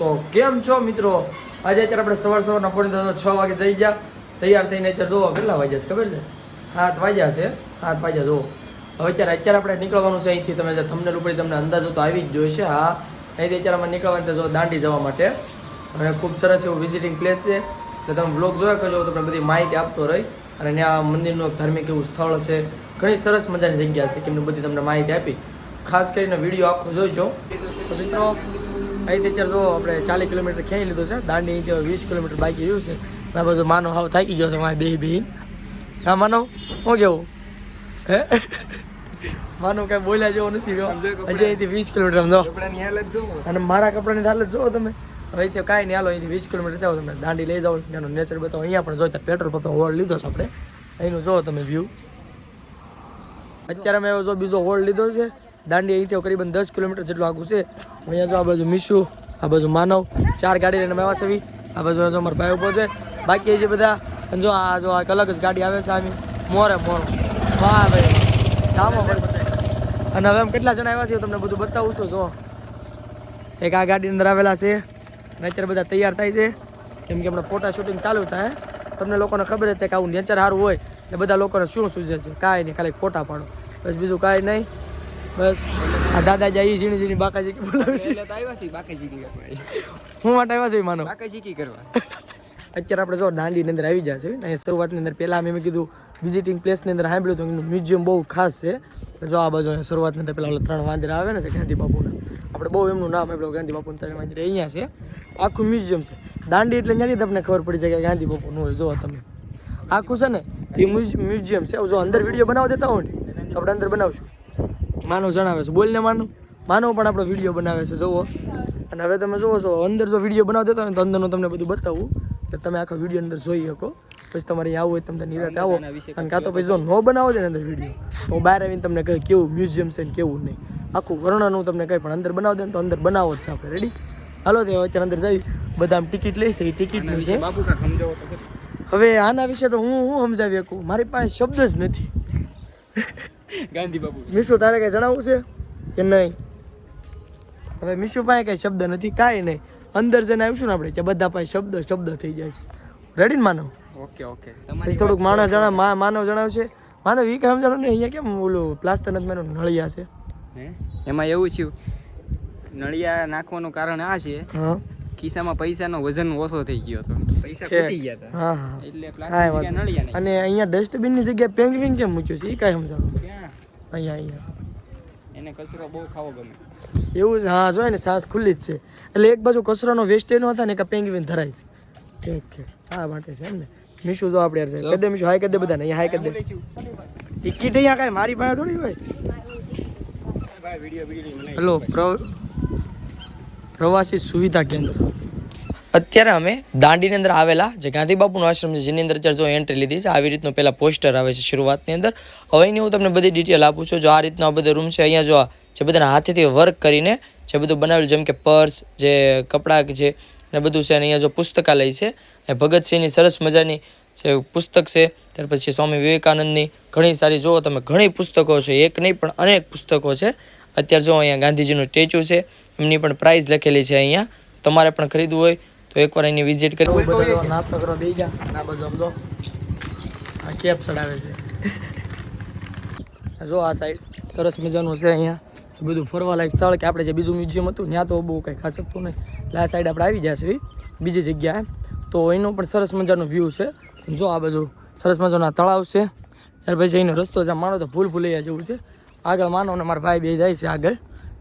તો કેમ છો મિત્રો? આજે અત્યારે આપણે સવાર સવારના પોણી દસ, છ વાગે જઈ ગયા. તૈયાર થઈને અત્યારે જોવો, કેટલા વાગ્યા છે, ખબર છે? હાથ વાગ્યા છે હાથ વાગ્યા જુઓ હવે અત્યારે અત્યારે આપણે નીકળવાનું છે અહીંથી. તમે થમને ઉપર તમને અંદાજો તો આવી જ જોઈશે. હા, અહીંથી અત્યારે અમે નીકળવાનું છે જો દાંડી જવા માટે. અને ખૂબ સરસ એવું વિઝિટિંગ પ્લેસ છે. એટલે તમે વ્લોગ જોયા કરજો તમને બધી માહિતી આપતો રહી. અને ત્યાં મંદિરનું ધાર્મિક એવું સ્થળ છે. ઘણી સરસ મજાની જગ્યા છે, કેમની બધી તમને માહિતી આપી. ખાસ કરીને વીડિયો આખો જોઈજો. તો મિત્રો અહીંથી અત્યારે જો આપણે ચાલીસ કિલોમીટર ખેંચી લીધું છે. દાંડી અહીંથી વીસ કિલોમીટર બાકી રહ્યું છે. આ બધું માનવ હાવ થાકી ગયો છે મારે બે બે હા માનવ શું કેવું? હે? માનવ કઈ બોલ્યા જેવો નથી રહ્યો. હજી અહીંથી વીસ કિલોમીટર સમજો. અને મારા કપડાની હાલત જુઓ તમે. હવે ત્યાં કાંઈ નહીં હાલો અહીંથી વીસ કિલોમીટર જાઓ તમે દાંડી લઈ જાઓ. એનો નેચર બતાવો. અહીંયા પણ જોતા પેટ્રોલ પંપે હોલ્ડ લીધો છે આપણે. અહીંનું જોવો તમે વ્યૂ અત્યારે મેં જો બીજો હોલ્ડ લીધો છે. દાંડી અહીંથી કરીબન દસ કિલોમીટર જેટલું આગું છે. અહીંયા જો આ બાજુ મીશુ આ બાજુ માનવ, ચાર ગાડી લઈને મેવા છે આ બાજુ અમારો ભાઈ ઊભો છે. બાકી છે બધા, અને જો આ જો આ અલગ જ ગાડી આવે છે આમી મોરે મોરો. વાહ ભાઈ. ધામો અને હવે આમ કેટલા જણા આવ્યા છે તમને બધું બતાવું છું, જો. એક આ ગાડી અંદર આવેલા છે. અને અત્યારે બધા તૈયાર થાય છે. કેમ કે હમણાં ફોટા શૂટિંગ ચાલુ થાય તમને લોકોને ખબર જ છે કે આવું નેચર સારું હોય, એટલે બધા લોકોને શું સૂઝે છે? કાંઈ નહીં, ખાલી ફોટા પાડો. બસ બીજું કાંઈ નહીં. બસ. આ દાદા જાય ઝીણી ઝીણી બાકાજી કે બોલાવે છે. હું માટે આવ્યા છે માનો? અત્યારે આપણે જો દાંડીની અંદર આવી જાય છે ને શરૂઆતની અંદર પહેલાં મેં કીધું વિઝિટિંગ પ્લેસની અંદર સાંભળ્યું હતું એનું મ્યુઝિયમ બહુ ખાસ છે. જો આ બાજુ શરૂઆતની અંદર પહેલાં ઓલા ત્રણ વાંદરા આવે ને ગાંધી બાપુના. આપણે બહુ એમનું નામ આપ્યું ગાંધી બાપુ ત્રણ વાંદરા અહીંયા છે. આખું મ્યુઝિયમ છે. દાંડી એટલે ત્યાંથી તમને ખબર પડી જાય કે ગાંધી બાપુનું હોય. જો તમે. આખું છે ને એ મ્યુઝિયમ છે. જો અંદર વીડિયો બનાવવા દેતા હોય ને તો આપણે અંદર બનાવશું. માનવ જણાવે છે. બોલને માનો. માનો પણ આપણો વીડિયો બનાવે છે જુઓ. અને હવે તમે જુઓ છો અંદર જો વીડિયો બનાવી દેતો હોય ને તો અંદરનું તમને બધું બતાવું. એટલે તમે આખો વીડિયો અંદર જોઈ શકો. પછી તમારે આવવું હોય તમને નિરાતે આવો. અને કાં તો પછી જો ન બનાવો છે ને અંદર વીડિયો તો બહાર આવીને તમને કહે કેવું મ્યુઝિયમ છે ને કેવું નહીં. આખું વર્ણનું તમને કંઈ પણ અંદર બનાવ દે ને તો અંદર બનાવો જ છે આપણે. રેડી હાલો તે અત્યારે અંદર જઈ બધા આમ ટિકિટ લઈ છે. એ ટિકિટની છે. હવે આના વિશે તો હું હું સમજાવી શકું? મારી પાસે શબ્દ જ નથી. ગાંધી બાપુ. મીશુ તારે કઈ જણાવવું છે કે નહીં? હવે મીશુ પાસે કઈ શબ્દ નથી કાંઈ નહીં. અંદર જઈને આવીશું ને આપણે કે બધા પાસે શબ્દ શબ્દ થઈ જાય છે. રેડી ને માનવ? Okay okay. પછી થોડુંક માણસ જણાવ માનવ જણાવશે. માનવ એ કામ જણાવ ને અહીંયા કેમ ઓલું પ્લાસ્ટર નથી મારું નળિયા છે? એમાં એવું થયું નળિયા નાખવાનું કારણ આ છે ખિસ્સામાં પૈસાનો વજન ઓછો થઈ ગયો હતો. પૈસા ખૂટી ગયા હતા. એટલે પ્લાસ્ટિક નળિયા અને અહીંયા ડસ્ટબિનની જગ્યાએ પેંગ્વિન કેમ મૂક્યું છે? એ કાંઈ સમજાવો. અહીંયા અહીંયા. એને કચરો બહુ ખાવો ગમે. એવું જ હા જોય ને સાસ ખુલ્લી જ છે. એટલે એક બાજુ કચરાનો વેસ્ટ એનો હતા ને એક પેંગ્વિન ધરાય છે. ઠીક ઠીક. હા માટે છે એમ ને. મીશુ જો આપણે યાર કદે મીશુ હાય કદે બધા ને અહીંયા હાય કદે ટિકિટ અહીંયા કાંઈ મારી પાસે થોડી હોય? હેલો પ્રવાસી સુવિધા કેન્દ્ર. અત્યારે અમે દાંડીની અંદર આવેલા જે ગાંધી બાપુનો આશ્રમ છે, જેની અંદર અત્યારે જો એન્ટ્રી લીધી છે, આવી રીતનું પહેલાં પોસ્ટર આવે છે શરૂઆતની અંદર. હવે એની હું તમને બધી ડિટેલ આપું છું. જો આ રીતનો આ બધો રૂમ છે, અહીંયા જો જે બધાના હાથેથી વર્ક કરીને જે બધું બનાવેલું, જેમ કે પર્સ જે કપડાં છે ને બધું છે, અને અહીંયા જો પુસ્તકાલય છે, એ ભગતસિંહની સરસ મજાની જે પુસ્તક છે, ત્યાર પછી સ્વામી વિવેકાનંદની ઘણી સારી, જુઓ તમે, ઘણી પુસ્તકો છે, એક નહીં પણ અનેક પુસ્તકો છે. અત્યારે જો અહીંયા ગાંધીજીનું સ્ટેચ્યુ છે, એમની પણ પ્રાઇઝ લખેલી છે અહીંયા. તમારે પણ ખરીદવું હોય તો એકવાર એની વિઝિટ કરી. બધા નાસ્તો કરવા બેસી ગયા. આ બાજુ સમજો આ કેપ ચડાવે છે. જો આ સાઈડ સરસ મજાનું છે અહીંયા. બધું ફરવા લાયક સ્થળ કે આપણે જે બીજું મ્યુઝિયમ હતું, ત્યાં તો બહુ કંઈ ખાસ હતું નહીં. એટલે આ સાઈડ આપણે આવી જશે છે બીજી જગ્યાએ તો એનો પણ સરસ મજાનો વ્યૂ છે. જો આ બાજુ સરસ મજાના તળાવ છે. ત્યાર પછી એનો રસ્તો જ્યાં માનો તો ભૂલ ભૂલૈયા જેવું છે. આગળ માનો ને મારા ભાઈ બે જાય છે આગળ.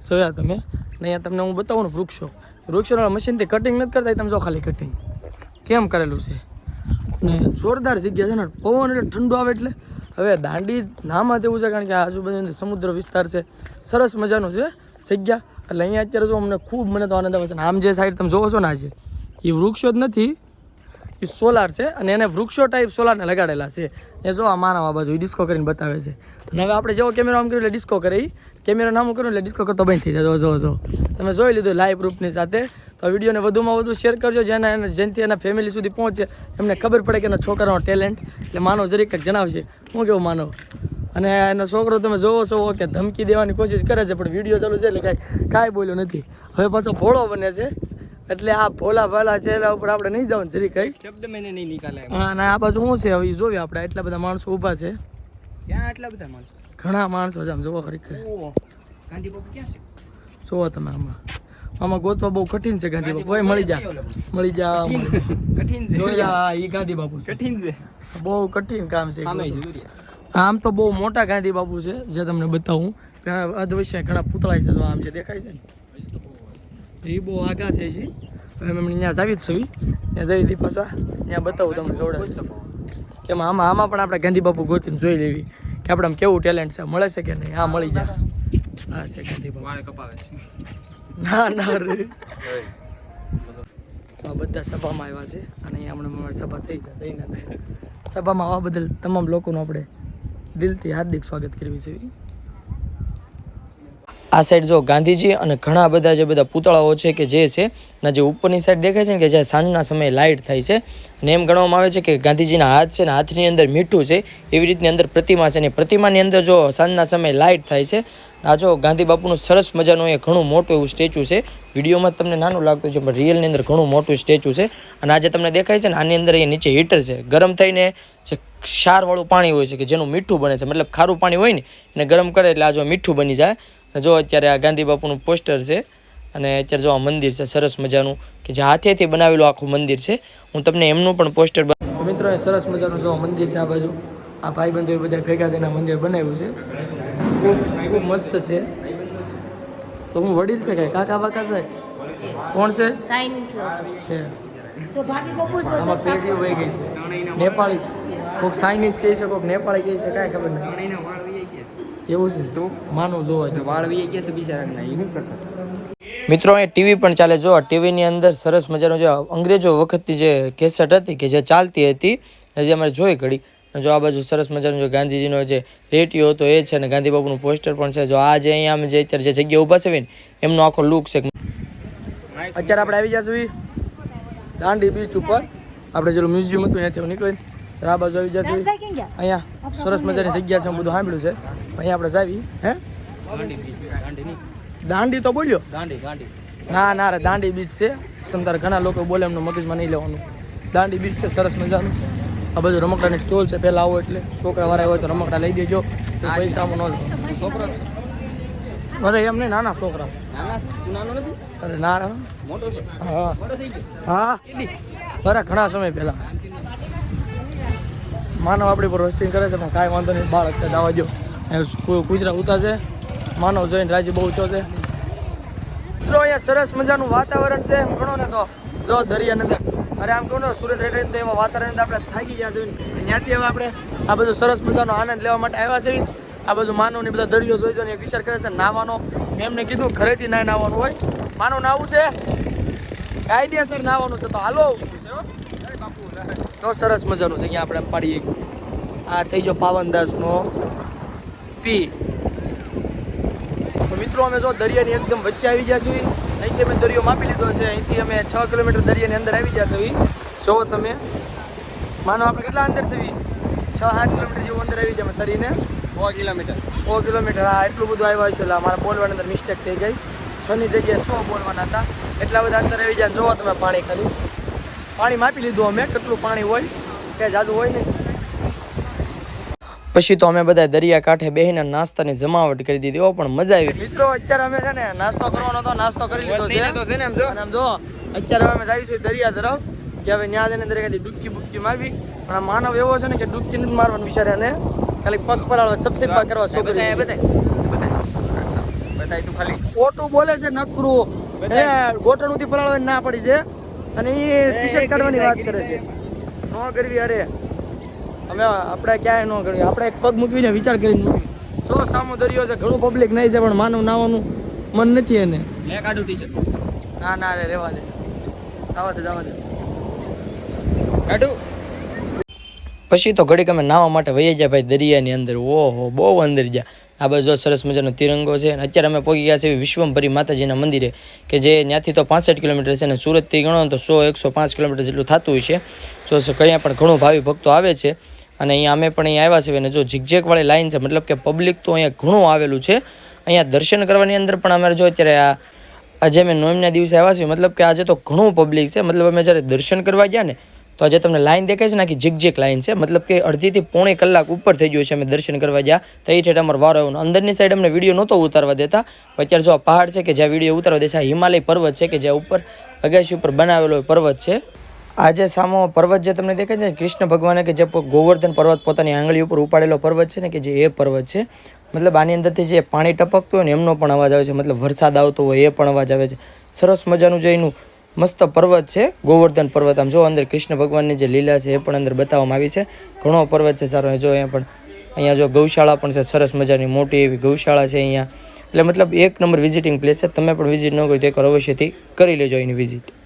જોયા તમે. ને અહીંયા તમને હું બતાવું ને વૃક્ષો. વૃક્ષોના મશીનથી કટિંગ નથી કરતા તમે જો ખાલી કટિંગ કેમ કરેલું છે? ને જોરદાર જગ્યા છે ને, પવન એટલે ઠંડુ આવે એટલે. હવે દાંડી નામાં તેવું છે, કારણ કે આજુબાજુ સમુદ્ર વિસ્તાર છે. સરસ મજાનું છે જગ્યા. એટલે અહીંયા અત્યારે જો અમને ખૂબ મને તો આનંદ આવે છે. આમ જે સાઈડ તમે જોવો છો ને આજે એ વૃક્ષો જ નથી. એ સોલાર છે અને એને વૃક્ષો ટાઈપ સોલારને લગાડેલા છે. એ જો આ માનવ આ બાજુ ડિસ્કો કરીને બતાવે છે. અને હવે આપણે જેવો કેમેરો આમ કર્યું એટલે ડિસ્કો કરે કેમેરો નામ કરો એટલે ડિસ્કો કરતો બંધ થઈ જાય. જો જો તમે જોઈ લીધું લાઈવ પ્રૂફની સાથે. તો વિડીયોને વધુમાં વધુ શેર કરજો જેના એને જેનાથી એના ફેમિલી સુધી પહોંચે. એમને ખબર પડે કે એના છોકરાનો ટેલેન્ટ એટલે માનવ જરીક જણાવશે હું કેવું માનવ? અને એનો છોકરો તમે જોવો છો કે ધમકી દેવાની કોશિશ કરે છે પણ વીડિયો ચાલુ છે એટલે કાંઈ કાંઈ બોલ્યો નથી. હવે પાછો ભોળો બને છે. એટલે આ ભોલા ભાલા ચહેરા ઉપર આપણે નહીં જવાનું જરી કઈ. શબ્દ મેને નહીં નિકાલા હા ના આ બાજુ શું છે? હવે જોયું આપણે એટલા બધા માણસો ઊભા છે. ક્યાં આટલા બધા માણસો? ઘણા માણસો છે આમ જોવો ખરી ગાંધી બાપુ ક્યાં છે? જોવો તમે આમાં. આમાં ગોતવા બહુ કઠિન છે ગાંધી બાપુ. મળી જા. મળી જા કઠિન છે. જોઈ ઈ ગાંધી બાપુ કઠિન છે. બહુ કઠિન કામ છે છે. આમ તો બહુ મોટા ગાંધી બાપુ છે જે તમને બતાવું. ત્યાં અધવશ્ય ઘણા પૂતળા છે જો આમ જે દેખાય છે ને. એ બહુ આગા છે જી હવે અમે ત્યાં જાવી જ છવી ત્યાં જઈ હતી પાછા. ત્યાં બતાવું તમને ગવડાવી કેમ આમાં આમાં પણ આપણે ગાંધી બાપુ ગોતીને જોઈ લેવી. કે આપણે આમ કેવું ટેલેન્ટ છે? મળે છે કે નહીં? હા મળી જાય હા છે કપાવે ના ના રે. તો આ બધા સભામાં આવ્યા છે અને અહીંયા હમણાં અમારી સભા થઈ છે થઈ ના સભામાં આવવા બદલ તમામ લોકોનું આપણે દિલથી હાર્દિક સ્વાગત કરવી છે. આ સાઈડ જો ગાંધીજી અને ઘણા બધા જે બધા પૂતળાઓ છે કે જે છે ના જે ઉપરની સાઈડ દેખાય છે ને કે જે સાંજના સમયે લાઇટ થાય છે, અને એમ ગણવામાં આવે છે કે ગાંધીજીના હાથ છે ને હાથની અંદર મીઠું છે, એવી રીતની અંદર પ્રતિમા છે ને પ્રતિમાની અંદર જો સાંજના સમયે લાઇટ થાય છે, આ જો ગાંધી બાપુનું સરસ મજાનું એ ઘણું મોટું એવું સ્ટેચ્યુ છે, વિડીયોમાં તમને નાનું લાગતું છે પણ રિયલની અંદર ઘણું મોટું સ્ટેચ્યુ છે, અને આજે તમને દેખાય છે ને આની અંદર અહીંયા નીચે હીટર છે, ગરમ થઈને જે ક્ષારવાળું પાણી હોય છે કે જેનું મીઠું બને છે, મતલબ ખારું પાણી હોય ને, એને ગરમ કરે એટલે આ જો મીઠું બની જાય જો અત્યારે આ ગાંધી બાપુનું પોસ્ટર છે અને અત્યારે જો આ મંદિર છે સરસ મજાનું કે જે હાથેથી બનાવેલું આખું મંદિર છે હું તમને એમનું પણ પોસ્ટર મિત્રો એ સરસ મજાનું જો મંદિર છે આ બાજુ. આ ભાઈબંધોએ બધા ભેગા થઈને મંદિર બનાવ્યું છે. ખૂબ ખૂબ મસ્ત છે. તો હું વડીલ છે કે કાકા બાકા થાય કોણ છે? છે. આમાં પેઢીઓ વહી ગઈ છે. નેપાળી. કોઈક સાઇનીઝ કહી છે કોઈક નેપાળી કહી છે કાંઈ ખબર નહીં. એવું છે? તો? માનવું જોવા તો વાળ વી ગયા છે બિચારાના? એ શું કરતા મિત્રો એ ટીવી પણ ચાલે. જો ટીવીની અંદર સરસ મજાનું જે અંગ્રેજો વખતની જે કેસેટ હતી કે જે ચાલતી હતી જે અમારે જોઈ ઘડી. જો આ બાજુ સરસ મજાનું જો ગાંધીજીનો જે રેટિયો હતો એ છે અને ગાંધીબાપુનું પોસ્ટર પણ છે. જો આ જે અહીંયા અમે જે અત્યારે જે જગ્યા ઊભા છે ને એમનો આખો લુક છે. અત્યારે આપણે આવી જશું દાંડી બીચ ઉપર. આપણે જેલું મ્યુઝિયમ હતું ત્યાંથી નીકળીને આ બાજુ આવી જશું. અહીંયા સરસ મજાની જગ્યા છે હું બધું સાંભળ્યું છે. અહીંયા આપણે જાવી હે? દાંડી તો બોલ્યો? દાંડી દાંડી ના ના રે દાંડી બીચ છે. તમે તારે ઘણા લોકો બોલે એમનું મગજમાં નહીં લેવાનું. દાંડી બીચ છે સરસ મજાનું. આ બધું રમકડાની સ્ટોલ છે પહેલાં આવો એટલે છોકરા વાળા હોય તો રમકડા લઈ દેજો. પૈસામાં ન છોકરો અરે એમ નહીં નાના છોકરા. અરે ના મોટો હા. હા. અરે ઘણા સમય પહેલા. માનવ આપણી પર વસ્તી કરે છે, પણ કાંઈ વાંધો નહીં, બાળક છે દાવા જો કુજરા છે? માનવ જોઈને રાજી બહુ ઓછો છે. મિત્રો, અહીંયા સરસ મજાનું વાતાવરણ છે, એમ ગણો ને તો. જો, દરિયા નદી અરે, આમ કહું ને, સુરત રેટ તો એમાં વાતાવરણ આપણે થાકી ગયા જોઈને ત્યાંથી હવે આપણે આ બધું સરસ મજાનો આનંદ લેવા માટે આવ્યા છે આ બધું માનવની બધા દરિયો જોઈ જોઈને એક વિચાર કરે છે નાવાનો એમને કીધું, ઘરેથી ના નાવાનું હોય. માનવ નાવું છે? કાયદેસર નાવાનું છે તો હાલો. તો સરસ મજાનું છે. અહીંયા આપણે એમ પાડીએ. આ થઈ ગયો પાવનદાસનો પી તો મિત્રો અમે જો દરિયાની એકદમ વચ્ચે આવી ગયા છીએ. અહીંથી અમે દરિયો માપી લીધો છે. અહીંથી અમે છ કિલોમીટર દરિયાની અંદર આવી ગયા છીએ. જોવો તમે માનો આપણે કેટલા અંદર છે છ સાત કિલોમીટર જેવું અંદર આવી ગયા અમે તરીને સો કિલોમીટર. સો કિલોમીટર. હા એટલું બધું આવ્યા છે એટલે અમારા બોલવાની અંદર મિસ્ટેક થઈ ગઈ. છની જગ્યાએ સો બોલવાના હતા. એટલા બધા અંદર આવી જાય જોવો તમે પાણી ખાલી. પાણી માપી લીધું અમે કેટલું પાણી હોય કે જાદુ હોય ને પછી તો અમે બધા દરિયા કાંઠે બેહીને નાસ્તાની જમાવટ કરી દીધી. ઓ પણ મજા આવી. મિત્રો અત્યારે અમે છે ને નાસ્તો કરવાનો તો નાસ્તો કરી લીધો છે. ને આમ જો. આમ જો અત્યારે અમે જઈશું દરિયા તરફ કે હવે ત્યાં જઈને દરેક ડૂબકી બુબકી મારવી. પણ આ માનવ એવો છે ને કે ડૂબકી નથી મારવાનું વિચારે અને ખાલી પગ પરાળવા સબસે કરવા છોકરી બતાય તું ખાલી ખોટું બોલે છે નકરું. ગોટણ ઉધી પલાળવાની ના પડી છે. અને એ ટી શર્ટ કાઢવાની વાત કરે છે. ન કરવી અરે. અમે આપણે ક્યાંય ન કરવી આપણે એક પગ મૂકવીને વિચાર કરીને મૂકવી સો સામો દરિયો છે ઘણું પબ્લિક નહીં છે પણ માનવ નાવાનું મન નથી એને. લે કાઢું ટી શર્ટ ના ના રે રેવા દે. જવા દે જવા દે. કાઢું. પછી તો ઘડીક અમે નાહવા માટે વહી જાય ભાઈ દરિયાની અંદર. ઓહો બહુ અંદર ગયા. આ બાજુ સરસ મજાનો તિરંગો છે. અને અત્યારે અમે પહોંચી ગયા છે વિશ્વમભરી માતાજીના મંદિરે, કે જે ત્યાંથી તો પાસઠ કિલોમીટર છે અને સુરતથી ગણો તો સો એકસો પાંચ કિલોમીટર જેટલું થતું હોય છે. જો કંઈ પણ ઘણું ભાવિ ભક્તો આવે છે અને અહીંયા અમે પણ અહીંયા આવ્યા છીએ અને જો ઝીકઝેકવાળી લાઈન છે, મતલબ કે પબ્લિક તો અહીંયા ઘણું આવેલું છે. અહીંયા દર્શન કરવાની અંદર પણ અમારે જો અત્યારે આ, આજે અમે નોમના દિવસે આવ્યા છીએ, મતલબ કે આજે તો ઘણું પબ્લિક છે. મતલબ અમે જ્યારે દર્શન કરવા ગયા ને તો આજે તમને લાઈન દેખાય છે ને આખી જીગ લાઈન છે. મતલબ કે અડધીથી પોણે કલાક ઉપર થઈ ગયું છે અમે દર્શન કરવા ગયા. તો એ ઠેઠ અમારો વારો આવ્યો અંદરની સાઈડ અમને વીડિયો નહોતો ઉતારવા દેતા. અત્યારે જો આ પહાડ છે કે જ્યાં વીડિયો ઉતારવા દેશે, આ હિમાલય પર્વત છે કે જ્યાં ઉપર અગાશી ઉપર બનાવેલો પર્વત છે. આજે સામો પર્વત જે તમને દેખાય છે કૃષ્ણ ભગવાને કે જે ગોવર્ધન પર્વત પોતાની આંગળી ઉપર ઉપાડેલો પર્વત છે ને કે જે એ પર્વત છે. મતલબ આની અંદરથી જે પાણી ટપકતું હોય ને એમનો પણ અવાજ આવે છે. મતલબ વરસાદ આવતો હોય એ પણ અવાજ આવે છે. સરસ મજાનું જે એનું મસ્ત પર્વત છે, ગોવર્ધન પર્વત. આમ જો અંદર કૃષ્ણ ભગવાનની જે લીલા છે એ પણ અંદર બતાવવામાં આવી છે. ઘણો પર્વત છે સારો, જો અહીંયા પણ અહીંયા જો ગૌશાળા પણ છે, સરસ મજાની મોટી એવી ગૌશાળા છે અહીંયા. એટલે મતલબ એક નંબર વિઝિટિંગ પ્લેસ છે. તમે પણ વિઝિટ ન કરી તો એકવાર અવશ્યથી કરી લેજો એની વિઝિટ